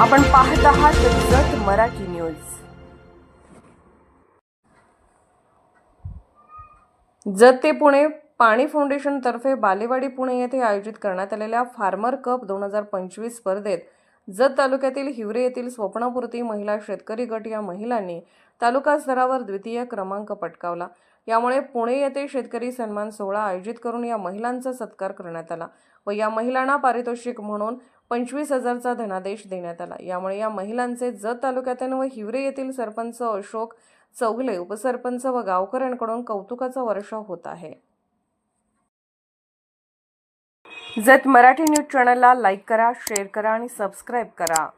आपण पाहत आहात जत मराठी न्यूज. जत ते पुणे पाणी फाउंडेशनतर्फे बालेवाडी पुणे येथे आयोजित करण्यात आलेल्या फार्मर कप दोन हजार पंचवीस स्पर्धेत जत तालुक्यातील हिवरे येथील स्वप्नपूर्ती महिला शेतकरी गट या महिलांनी तालुका स्तरावर द्वितीय क्रमांक पटकावला. यामुळे पुणे येथे शेतकरी सन्मान सोहळा आयोजित करून या महिलांचा सत्कार करण्यात आला व या महिलांना पारितोषिक म्हणून पंचवीस हजारचा धनादेश देण्यात आला. यामुळे या महिलांचे जत तालुक्यातील व हिवरे येथील सरपंच अशोक चौगले उपसरपंच व गावकऱ्यांकडून कौतुकाचा वर्षाव होत आहे. जत मराठी न्यूज चॅनलला लाईक करा शेअर करा आणि सबस्क्राईब करा.